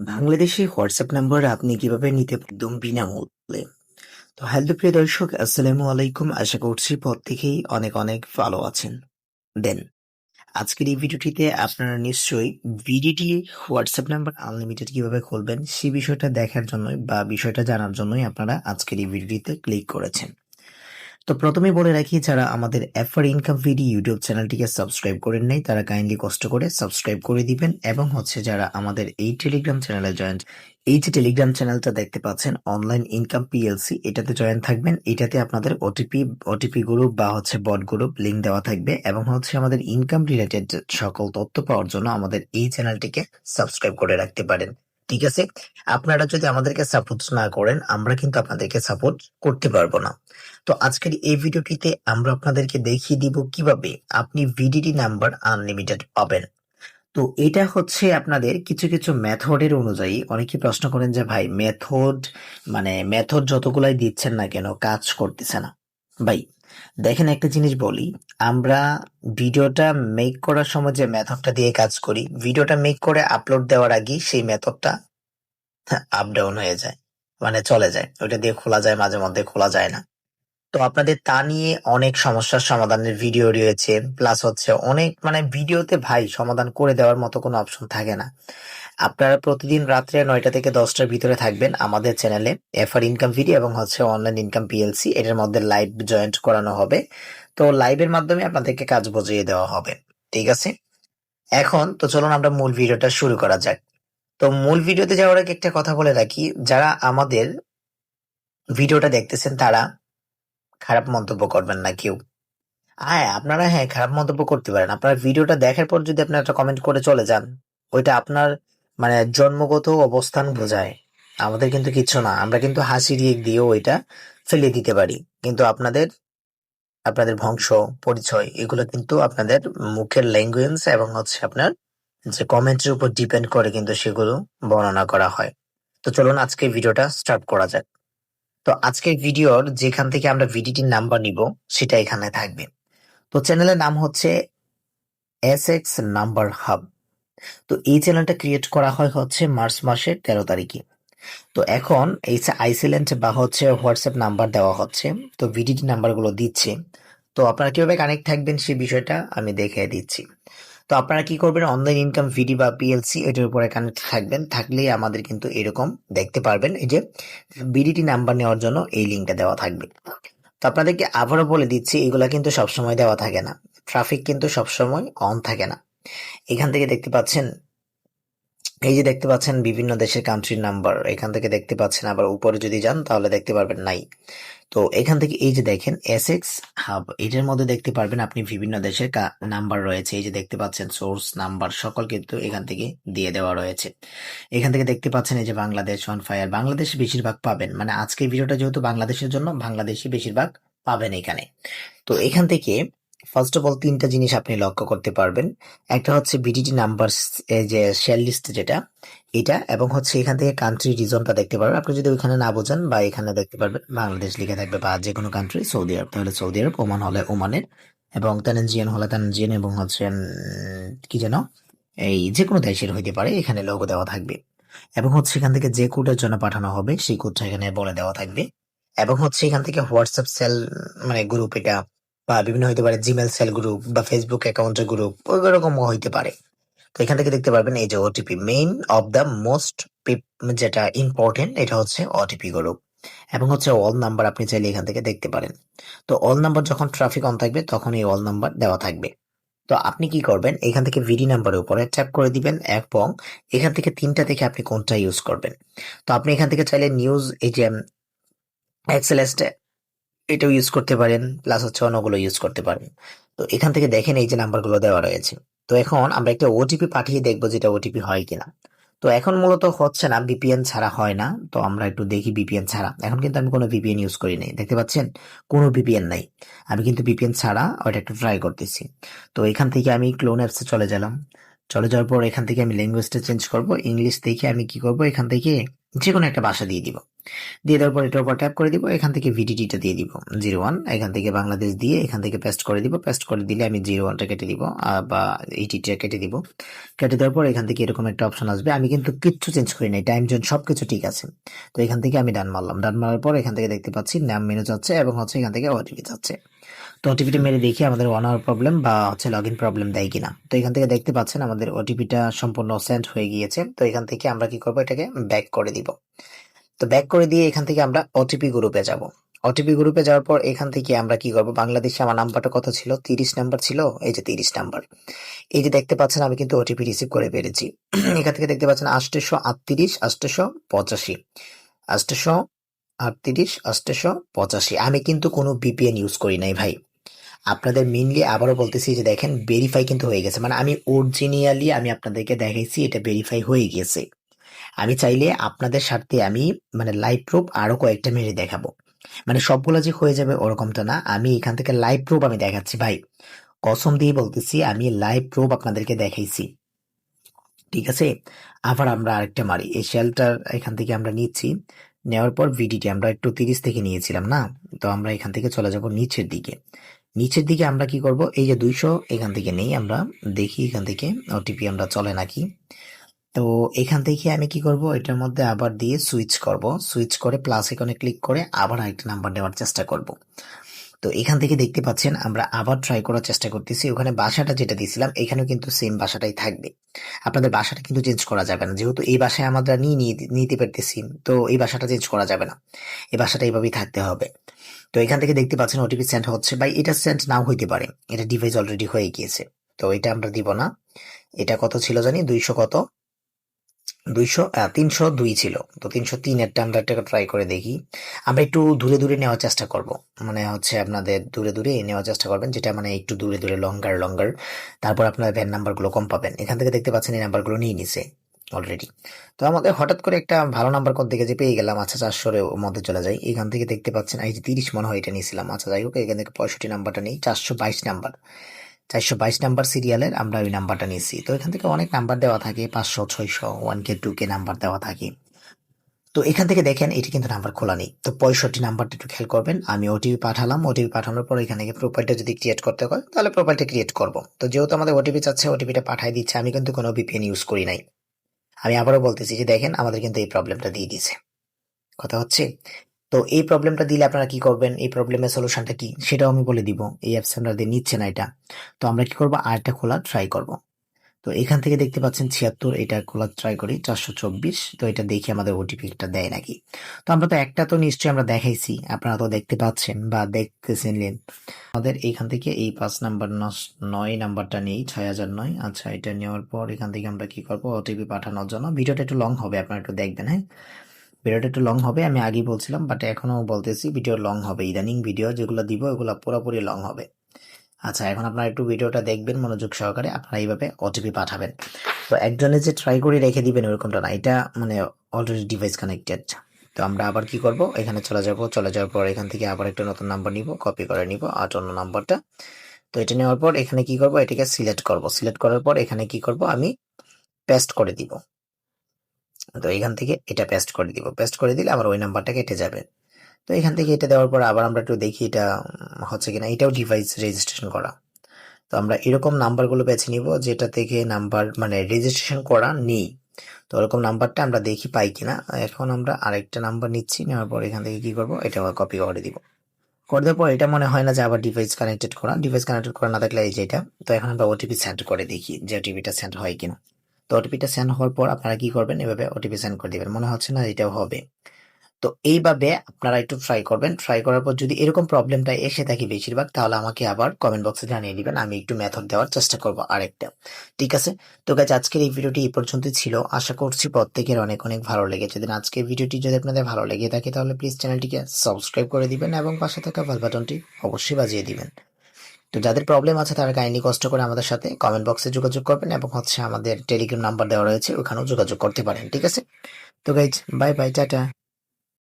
Bangladeshi WhatsApp number আপনি কীভাবে নিতে একদম বিনামূল্যে। তো হ্যালো, প্রিয় দর্শক, আসসালামু আলাইকুম। আশা করছি প্রত্যেকেই অনেক অনেক ভালো আছেন। দেন, আজকের এই ভিডিওটিতে আপনারা নিশ্চয়ই ভিডিটি হোয়াটসঅ্যাপ নাম্বার আনলিমিটেড কীভাবে খুলবেন সেই বিষয়টা দেখার জন্যই বা বিষয়টা জানার জন্যই আপনারা আজকের এই ভিডিওটিতে ক্লিক করেছেন। তো প্রথমে বলে রাখি, যারা আমাদের এফআর ইনকাম ভিডি ইউটিউব চ্যানেলটিকে সাবস্ক্রাইব করেন নাই, তারা কাইন্ডলি কষ্ট করে সাবস্ক্রাইব করে দিবেন এবং হচ্ছে যারা আমাদের এই টেলিগ্রাম চ্যানেলে জয়েন্ট এই যে টেলিগ্রাম চ্যানেলটা দেখতে পাচ্ছেন অনলাইন ইনকাম পিএলসি এটাতে জয়েন থাকবেন। এটাতে আপনাদের ওটিপি ওটিপি গ্রুপ বা হচ্ছে বট গ্রুপ লিঙ্ক দেওয়া থাকবে এবং হচ্ছে আমাদের ইনকাম রিলেটেড সকল তথ্য পাওয়ার জন্য আমাদের এই চ্যানেলটিকে সাবস্ক্রাইব করে রাখতে পারেন। ঠিক আছে? আপনারা যদি আমাদেরকে সাপোর্ট না করেন, আমরা কিন্তু আপনাদেরকে সাপোর্ট করতে পারব না। তো আজকের এই ভিডিওটিতে আমরা আপনাদেরকে দেখিয়ে দিব কীভাবে আপনি ভিডিডি নাম্বার আনলিমিটেড পাবেন। তো এটা হচ্ছে আপনাদের কিছু কিছু মেথডের অনুযায়ী অনেকে প্রশ্ন করেন যে, ভাই, মেথড মানে মেথড যতগুলাই দিচ্ছেন না কেন, কাজ করতেছে না। ভাই দেখেন একটা জিনিস বলি, আমরা ভিডিওটা মেক করার সময় যে মেথডটা দিয়ে কাজ করি, ভিডিওটা মেক করে আপলোড দেওয়ার আগেই সেই মেথডটা আপ ডাউন হয়ে যায় মানে চলে যায়। ওইটা দিয়ে খোলা যায়, মাঝে মধ্যে খোলা যায় না। তো আপনাদের তা নিয়ে অনেক সমস্যার সমাধানের ভিডিও রয়েছে প্লাস হচ্ছে অনেক মানে ভিডিওতে ভাই সমাধান করে দেওয়ার মতো কোনো অপশন থাকে না। আপনারা প্রতিদিন রাত্রে নয়টা থেকে দশটার ভিতরে থাকবেন আমাদের চ্যানেলে এফআর ইনকাম ভিডিও এবং হচ্ছে অনলাইন ইনকাম পিএলসি এটার মধ্যে লাইভ জয়েন্ট করানো হবে। তো লাইভের মাধ্যমে আপনাদেরকে কাজ বুঝিয়ে দেওয়া হবে। ঠিক আছে? এখন তো চলুন আমরা মূল ভিডিওটা শুরু করা যাক। তো মূল ভিডিওতে যাওয়ার আগে একটা কথা বলে রাখি, যারা আমাদের ভিডিওটা দেখতেছেন তারা খারাপ মন্তব্য করবেন না কেউ। হ্যাঁ আপনারা হ্যাঁ খারাপ মন্তব্য করতে পারেন। আপনার ভিডিওটা দেখার পর যদি আপনি একটা কমেন্ট করে চলে যান, ওইটা আপনার মানে জন্মগত অবস্থান বোঝায়। আমাদের কিন্তু কিচ্ছু না। আমরা কিন্তু হাসি রিয়েক দিয়েও ওইটা ফেলে দিতে পারি। কিন্তু আপনাদের আপনাদের বংশ পরিচয়, এগুলো কিন্তু আপনাদের মুখের ল্যাঙ্গুয়েজ এবং হচ্ছে আপনার যে কমেন্টের উপর ডিপেন্ড করে কিন্তু সেগুলো বর্ণনা করা হয়। তো চলুন আজকে ভিডিওটা স্টার্ট করা যাক। তো আজকের ভিডিওর যেখান থেকে আমরা ভিডিটির নাম্বার নিব, সেটা এখানে থাকবে। তো চ্যানেলের নাম হচ্ছে এস এক্স নাম্বার হাব তো এই চ্যানেলটা ক্রিয়েট করা হয় হচ্ছে মার্চ মাসের তেরো তারিখে। তো এখন এই আইসিল্যান্ড বা হচ্ছে হোয়াটসঅ্যাপ নাম্বার দেওয়া হচ্ছে, তো ভিডিটি নাম্বারগুলো দিচ্ছে। তো আপনারা কীভাবে কানেক্ট থাকবেন সেই বিষয়টা আমি দেখে দিচ্ছি। তো আপনারা কি করবেন অনলাইন ইনকাম ভিডি বা পিএলসি এটার উপরে কানেক্ট থাকবেন, থাকলেই আমাদের কিন্তু এরকম দেখতে পারবেন এই যে বিডিটি নাম্বার নেওয়ার জন্য এই লিঙ্কটা দেওয়া থাকবে। তো আপনাদেরকে আবারও বলে দিচ্ছি, এগুলা কিন্তু সবসময় দেওয়া থাকে না। ট্রাফিক কিন্তু সবসময় অন থাকে না। এখান থেকে দেখতে পাচ্ছেন, এই যে দেখতে পাচ্ছেন বিভিন্ন দেশের কান্ট্রির নাম্বার এখান থেকে দেখতে পাচ্ছেন আবার উপরে যদি যান তাহলে দেখতে পারবেন নাই। তো এখান থেকে এই যে দেখেন এস এক্স হাব এটার মধ্যে দেখতে পারবেন আপনি বিভিন্ন দেশের নাম্বার রয়েছে, এই যে দেখতে পাচ্ছেন সোর্স নাম্বার সকল কিন্তু এখান থেকে দিয়ে দেওয়া রয়েছে। এখান থেকে দেখতে পাচ্ছেন এই যে বাংলাদেশ অন ফায়ার বাংলাদেশ বেশিরভাগ পাবেন মানে আজকের ভিডিওটা যেহেতু বাংলাদেশের জন্য বাংলাদেশি বেশিরভাগ পাবেন এখানে। তো এখান থেকে ফার্স্ট অফ অল তিনটা জিনিস আপনি লক্ষ্য করতে পারবেন। একটা হচ্ছে বিডিটি নাম্বার যে শেয়ার লিস্ট যেটা, এটা এবং হচ্ছে এখান থেকে কান্ট্রি রিজনটা দেখতে পারবেন। আপনি যদি ওইখানে না বোঝেন বা এখানে দেখতে পারবেন, বাংলাদেশ লিখে থাকবে বা যে কোনো কান্ট্রি সৌদি আরব। তাহলে সৌদি আরব, ওমান হলে ওমানের এবং তানজিয়ান হলে তানজিয়ান এবং হচ্ছে কি যেন, এই যে কোনো দেশের হইতে পারে, এখানে লোগো দেওয়া থাকবে। এবং হচ্ছে এখান থেকে যে কোডের জন্য পাঠানো হবে, সেই কোডটা এখানে বলে দেওয়া থাকবে। এবং হচ্ছে এখান থেকে হোয়াটসঅ্যাপ সেল মানে গ্রুপ এটা বা বিভিন্ন হইতে পারে জিমেল সেল গ্রুপ বা ফেসবুক অ্যাকাউন্টের গ্রুপ ওই রকম হইতে পারে। তো এখান থেকে দেখতে পারবেন এই যে OTP main of the most যেটা ইম্পর্টেন্ট এটা হচ্ছে ওটিপি গ্রুপ এবং হচ্ছে অল নাম্বার আপনি চাইলে এখান থেকে দেখতে পারেন। তো অল নাম্বার যখন ট্রাফিক অন থাকবে তখন এই অল নাম্বার দেওয়া থাকবে। তো আপনি কি করবেন, এখান থেকে ভিডি নাম্বারের উপরে ট্যাপ করে দিবেন এবং এখান থেকে তিনটা থেকে আপনি কোনটা ইউজ করবেন। তো আপনি এখান থেকে চাইলে নিউজ এই যে এক্সেলেস্টে এটাও ইউজ করতে পারেন প্লাস হচ্ছে অন্যগুলো ইউজ করতে পারেন। তো এখান থেকে দেখেন এই যে নাম্বারগুলো দেওয়া রয়েছে। তো এখন আমরা একটা ওটিপি পাঠিয়ে দেখব যেটা ওটিপি হয় কিনা। তো এখন মূলত হচ্ছে না বিপিএন ছাড়া হয় না। তো আমরা একটু দেখি বিপিএন ছাড়া। এখন কিন্তু আমি কোনো বিপিএন ইউজ করি নাই। দেখতে পাচ্ছেন? কোনো বিপিএন নাই। আমি কিন্তু বিপিএন ছাড়া ওটা একটু ট্রাই করতেছি। তো এখান থেকে আমি ক্লোন অ্যাপসে চলে গেলাম। চলে যাওয়ার পর এখান থেকে আমি ল্যাঙ্গুয়েজটা চেঞ্জ করব। ইংলিশ দেখে আমি কি করব? এখান থেকে যে কোনো একটা ভাষা দিয়ে দিব। দিয়ে দেওয়ার পর এটার উপর ট্যাপ করে দিব, এখান থেকে ভিডিটিটা দিয়ে দিব জিরো ওয়ান এখান থেকে বাংলাদেশ দিয়ে এখান থেকে পেস্ট করে দিব পেস্ট করে দিলে আমি জিরো ওয়ানটা কেটে দিব বা এইটিটা কেটে দিব। কেটে দেওয়ার পর এখান থেকে এরকম একটা অপশন আসবে, আমি কিন্তু কিচ্ছু চেঞ্জ করি নাই টাইম জোন সবকিছু ঠিক আছে। তো এখান থেকে আমি ডান মারলাম ডান মারার পর এখান থেকে দেখতে পাচ্ছি নাম মেনু যাচ্ছে এবং হচ্ছে এখান থেকে ওটিপি যাচ্ছে। তো ওটিপিটা মেরে দেখি আমাদের ওয়ান আওয়ার প্রবলেম বা হচ্ছে লগ ইন প্রবলেম দেয় কিনা। তো এখান থেকে দেখতে পাচ্ছেন আমাদের ওটিপিটা সম্পূর্ণ সেন্ড হয়ে গিয়েছে, তো এখান থেকে আমরা কি করব, এটাকে ব্যাক করে দিব। তো ব্যাক করে দিয়ে এখান থেকে আমরা ওটিপি গ্রুপে যাব। ওটিপি গ্রুপে যাওয়ার পর এখান থেকে আমরা কি করব? বাংলাদেশে আমার নাম্বারটা কত ছিল? তিরিশ নাম্বার ছিল? এই যে তিরিশ নাম্বার এই যে দেখতে পাচ্ছেন আমি কিন্তু ওটিপি রিসিভ করে পেরেছি। এখান থেকে দেখতে পাচ্ছেন আষ্টশো আটত্রিশ আষ্টশো পঁচাশি। আষ্টশো আটত্রিশ আষ্টশো পঁচাশি। আমি কিন্তু কোনো বিপিএন ইউজ করি নাই ভাই। আপনাদের মেনলি আবারও বলতেছি যে দেখেন ভেরিফাই কিন্তু হয়ে গেছে। মানে আমি অরিজিনালি আমি আপনাদেরকে দেখাইছি, এটা ভেরিফাই হয়ে গেছে আমি চাইলে আপনাদের স্বার্থে আমি মানে লাইভ প্রুফ আরও কয়েকটা মেরে দেখাবো। মানে সবগুলো যে হয়ে যাবে ওরকমটা না। আমি এখান থেকে লাইভ প্রুফ আমি দেখাচ্ছি, ভাই। কসম দিয়ে বলতেছি, আমি লাইভ প্রুফ আপনাদেরকে দেখাইছি। ঠিক আছে? আবার আমরা আরেকটা মারি। এই শেলটার এখান থেকে আমরা নিচ্ছি। নেওয়ার পর ভিডিটি আমরা একটু তিরিশ থেকে নিয়েছিলাম না? তো আমরা এখান থেকে চলে যাব নিচের দিকে। নিচের দিকে আমরা কি করব? এই যে দুইশো এখান থেকে নেই, আমরা দেখি এখান থেকে। ওটিপি আমরা চলে নাকি। তো এখান থেকে আমি কি করব? এটার মধ্যে আবার দিয়ে সুইচ করব। সুইচ করে প্লাস এখানে ক্লিক করে আবার আরেকটা নাম্বার নেওয়ার চেষ্টা করব। তো এখান থেকে দেখতে পাচ্ছেন, আমরা আবার ট্রাই করার চেষ্টা করতেছি। ওখানে বাসাটা যেটা দিয়েছিলাম, এখানেও কিন্তু সেম বাসাটাই থাকবে। আপনাদের বাসাটা কিন্তু চেঞ্জ করা যাবে না। যেহেতু এই বাসায় আমরা নিয়ে নিতে পারতেছি, তো এই বাসাটা চেঞ্জ করা যাবে না। এই বাসাটা এইভাবেই থাকতে হবে। তো এখান থেকে দেখতে পাচ্ছেন ওটিপি সেন্ড হচ্ছে। বা এটা সেন্ড নাও হইতে পারে। এটা ডিভাইস অলরেডি হয়ে গিয়েছে। তো এটা আমরা দিব না। এটা কত ছিল জানি? দুইশো কত? দুইশো তিনশো দুই ছিল। তো তিনশো তিনেরটা আমরা একটা ট্রাই করে দেখি। আমরা একটু দূরে দূরে নেওয়ার চেষ্টা করব। মানে হচ্ছে আপনাদের দূরে দূরে নেওয়ার চেষ্টা করবেন, যেটা মানে একটু দূরে দূরে লঙ্গার লঙ্গার তারপর আপনার ভ্যান নাম্বারগুলো কম পাবেন। এখান থেকে দেখতে পাচ্ছেন এই নাম্বারগুলো নিয়ে নিছে অলরেডি তো আমাদের হঠাৎ করে একটা ভালো নাম্বার কোন থেকে যে পেয়ে গেলাম আচ্ছা চারশোর মধ্যে চলে যাই এখান থেকে দেখতে পাচ্ছেন, এই যে তিরিশ মনে হয় এটা নিয়েছিলাম। আচ্ছা যাই হোক, এখান থেকে পঁয়ষট্টি নাম্বারটা নেই, চারশো বাইশ নাম্বার চারশো বাইশ নাম্বার সিরিয়ালের আমরা ওই নাম্বারটা নিয়েছি। তো এখান থেকে অনেক নাম্বার দেওয়া থাকে, পাঁচশো, ছয়শো one K two K number দেওয়া থাকে। তো এখান থেকে দেখেন, এটি কিন্তু নাম্বার খোলা নেই। তো পঁয়ষট্টি নাম্বারটা একটু খেয়াল করবেন, আমি ওটিপি পাঠালাম ওটিপি পাঠানোর পর এখানে প্রোফাইলটা যদি ক্রিয়েট করতে হয়, তাহলে প্রোফাইলটা ক্রিয়েট করব। তো যেহেতু আমাদের ওটিপি চাচ্ছে ওটিপিটা পাঠাই দিচ্ছে, আমি কিন্তু কোনো ভিপিএন ইউজ করি নাই। আমি আবারও বলতেছি যে দেখেন, আমাদের কিন্তু এই প্রবলেমটা দিয়ে দিয়েছে। কথা হচ্ছে তো এই প্রবলেমটা দিলে আপনারা কি করবেন? এই প্রবলেমের সলিউশনটা কি? সেটাও আমি বলে দিব। এই অ্যাপস আপনাদের নিচ্ছে না এটা। তো আমরা কি করব? আরেকটা খোলা ট্রাই করব। তো এখান থেকে দেখতে পাচ্ছেন ছিয়াত্তর, এটা খোলা ট্রাই করি, চারশো চব্বিশ। তো এটা দেখি আমাদের ওটিপিটা দেয় নাকি? তো আমরা তো একটা তো নিশ্চয়ই আমরা দেখাইছি। আপনারা তো দেখতে পাচ্ছেন বা দেখতেছেন আমাদের এখান থেকে এই পাঁচ নাম্বার নয় নাম্বারটা নেই, ছয় হাজার নয়। আচ্ছা এটা নেওয়ার পর এখান থেকে আমরা কি করব? ওটিপি পাঠানোর জন্য। ভিডিওটা একটু লং হবে, আপনারা একটু দেখবেন হ্যাঁ? ভিডিওটা একটু লং হবে, আমি আগেই বলছিলাম বাট এখনও বলতেছি ভিডিও লং হবে, ইদানিং ভিডিও যেগুলো দিব ওগুলো পুরোপুরি লং হবে। আচ্ছা এখন আপনারা একটু ভিডিওটা দেখবেন, মনোযোগ সহকারে আপনারা এইভাবে ওটিপি পাঠাবেন। তো একজনে যে ট্রাই করে রেখে দিবেন ওরকমটা না, এটা মানে অলরেডি ডিভাইস কানেক্টেড তো আমরা আবার কি করব? এখানে চলে যাব, চলে যাওয়ার পর এখান থেকে আবার একটা নতুন নাম্বার নিব কপি করে নিব আট অন্য নাম্বারটা তো এটা নেওয়ার পর এখানে কি করব? এটাকে সিলেক্ট করব। সিলেক্ট করার পর এখানে কি করব? আমি পেস্ট করে দিব। তো এখান থেকে এটা পেস্ট করে দিব। পেস্ট করে দিলে আমার ওই নাম্বারটা কেটে যাবে। তো এখান থেকে এটা দেওয়ার পর আবার আমরা একটু দেখি এটা হচ্ছে কিনা। এটাও ডিভাইস রেজিস্ট্রেশন করা। তো আমরা এরকম নাম্বারগুলো বেছে নিব যেটা থেকে নাম্বার মানে রেজিস্ট্রেশন করা নেই। তো ওরকম নাম্বারটা আমরা দেখি পাই কিনা। এখন আমরা আরেকটা নাম্বার নিচ্ছি, নেওয়ার পর এখান থেকে কি করব? এটা আবার কপি করে দিব। করে দেওয়ার পর এটা মনে হয় না যে আবার ডিভাইস কানেক্টেড করা। ডিভাইস কানেক্টেড করা না থাকলে এই যে এটা। তো এখন আমরা ওটিপি সেন্ড করে দেখি যে ওটিপিটা সেন্ড হয় কিনা। তো ওটিপিটা সেন্ড হওয়ার পর আপনারা কি করবেন? এভাবে ওটিপি সেন্ড করে দিবেন। মনে হচ্ছে না এটাও হবে। তো এইভাবে আপনারা একটু ট্রাই করবেন। ট্রাই করার পর যদি এরকম প্রবলেমটা এসে থাকে বেশিরভাগ, তাহলে আমাকে আবার কমেন্ট বক্সে জানিয়ে দিবেন। আমি একটু মেথড দেওয়ার চেষ্টা করব আরেকটা। ঠিক আছে? তো গাছ আজকের এই ভিডিওটি এই পর্যন্তই ছিল। আশা করছি প্রত্যেকের অনেক অনেক ভালো লেগেছে। যদি আজকের ভিডিওটি যদি আপনাদের ভালো লেগে থাকে, তাহলে প্লিজ চ্যানেলটিকে সাবস্ক্রাইব করে দিবেন এবং পাশে থাকা বেল বাটনটি অবশ্যই বাজিয়ে দিবেন। তো যাদের প্রবলেম আছে তারা কাইন্ডলি কষ্ট করে আমাদের সাথে কমেন্ট বক্সে যোগাযোগ করবেন এবং হচ্ছে আমাদের টেলিগ্রাম নাম্বার দেওয়া রয়েছে, ওখানেও যোগাযোগ করতে পারেন, ঠিক আছে? তো গাইজ বাই বাই টাটা।